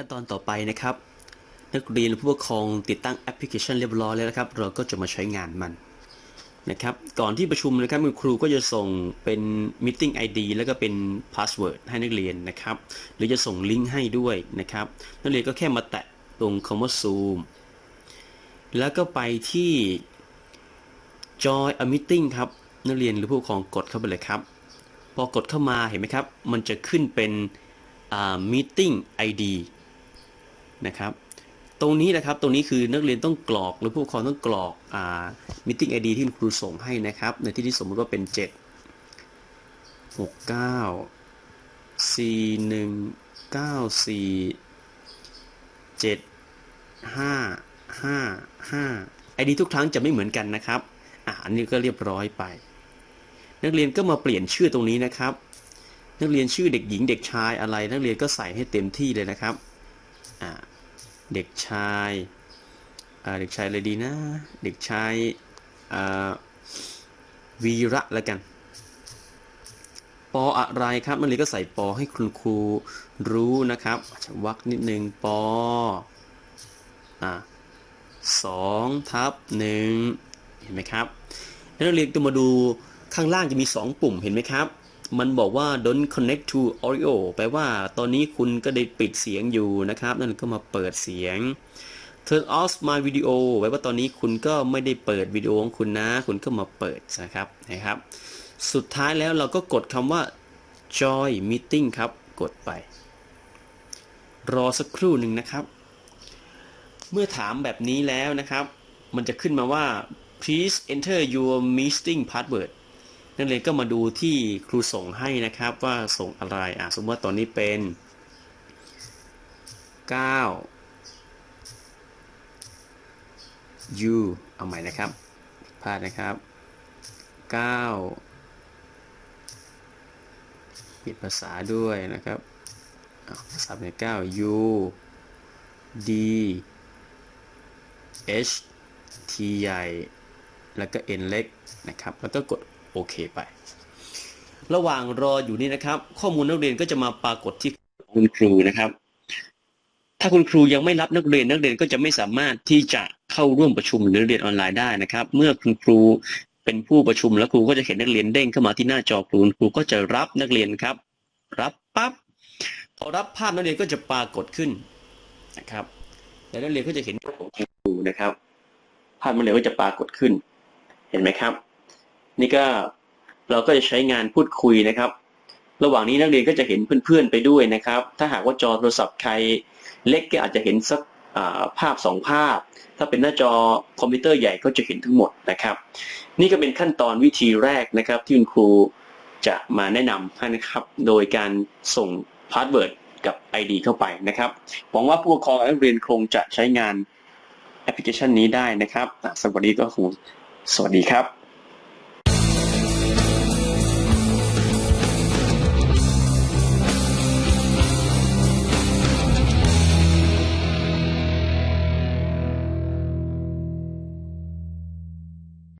ขั้นตอนต่อไปนะครับ นักเรียนหรือผู้ปกครองติดตั้งแอปพลิเคชันเรียบร้อยแล้วนะครับ เราก็จะมาใช้งานมันนะครับ ก่อนที่ประชุมนะครับคุณครูก็จะส่งเป็น Meeting ID แล้วก็เป็น Password ให้นักเรียนนะครับ หรือจะส่งลิงก์ให้ด้วยนะครับ นักเรียนก็แค่มาแตะตรงคำว่า Zoom แล้วก็ไปที่ Join a Meeting ครับ นักเรียนหรือผู้ปกครองกดเข้าไปเลยครับ พอกดเข้ามาเห็นไหมครับ มันจะขึ้นเป็น meeting ID นะครับ ตรงนี้นะครับตรงนี้คือนักเรียนต้องกรอกหรือผู้ปกครองต้องกรอกอ่า meeting ID ที่ครูส่งให้นะครับ ในที่ที่สมมติว่าเป็น 7 6 9 4 1 9 4 7 5 5 5 ID ทุกครั้งจะไม่เหมือนกันนะครับอะอันนี้ก็เรียบร้อยไป นักเรียนก็มาเปลี่ยนชื่อตรงนี้นะครับนักเรียนชื่อเด็กหญิงเด็กชายอะไร นักเรียนก็ใส่ให้เต็มที่เลยนะครับ อ่า เด็กชายเด็กชายอะไรดีนะ เด็กชายวีระแล้วกัน ปออะไรครับนักเรียนก็ใส่ปอให้คุณครูรู้นะครับวักนิดนึงปออ่าสองทับหนึ่งเห็นไหมครับแล้วนักเรียนก็มาดูข้างล่างจะมี 2 ปุ่มเห็นไหมครับ มันบอกว่า don't connect to audio แปลว่าตอนนี้คุณก็ได้ปิดเสียงอยู่นะครับ นั่นก็มาเปิดเสียง turn off my video แปลว่าตอนนี้คุณก็ไม่ได้เปิดวิดีโอของคุณนะ คุณก็มาเปิดนะครับนะครับ สุดท้ายแล้วเราก็กดคำว่า join meeting ครับ กดไป รอสักครู่หนึ่งนะครับ เมื่อถามแบบนี้แล้วนะครับ มันจะขึ้นมาว่า please enter your meeting password นักเรียนก็มาดูที่ครูส่งให้นะครับว่าส่งอะไรอะสมมติว่าตอนนี้เป็น 9 u เอาใหม่นะครับพลาดนะครับ 9 ปิดภาษาด้วยนะครับอะภาษาเป็น9 u d h t ใหญ่ แล้วก็ n เล็กนะครับ แล้วก็กด โอเคไป ระหว่างรออยู่นี่นะครับ ข้อมูลนักเรียนก็จะมาปรากฏที่คุณครูนะครับ ถ้าคุณครูยังไม่รับนักเรียนนักเรียนก็จะไม่สามารถที่จะเข้าร่วมประชุมหรือเรียนออนไลน์ได้นะครับ เมื่อคุณครูเป็นผู้ประชุมแล้วครูก็จะเห็นนักเรียนเด้งเข้ามาที่หน้าจอครูครูก็จะรับนักเรียนครับ รับปั๊บพอรับภาพนักเรียนก็จะปรากฏขึ้นนะครับ แล้วนักเรียนก็จะเห็นของคุณครูนะครับ ภาพนักเรียนก็จะปรากฏขึ้น เห็นไหมครับ นี่ก็เราก็จะใช้งานพูดคุยนะครับ ระหว่างนี้นักเรียนก็จะเห็นเพื่อนๆไปด้วยนะครับ ถ้าหากว่าจอโทรศัพท์ใครเล็กก็อาจจะเห็นสักภาพสองภาพ ถ้าเป็นหน้าจอคอมพิวเตอร์ใหญ่ก็จะเห็นทั้งหมดนะครับ นี่ก็เป็นขั้นตอนวิธีแรกนะครับ ที่คุณครูจะมาแนะนำให้นะครับ โดยการส่งพาสเวิร์ดกับ ID เข้าไปนะครับหวังว่าผู้ปกครองและนักเรียนคงจะใช้งานแอปพลิเคชันนี้ได้นะครับสวัสดีก็คงสวัสดีครับ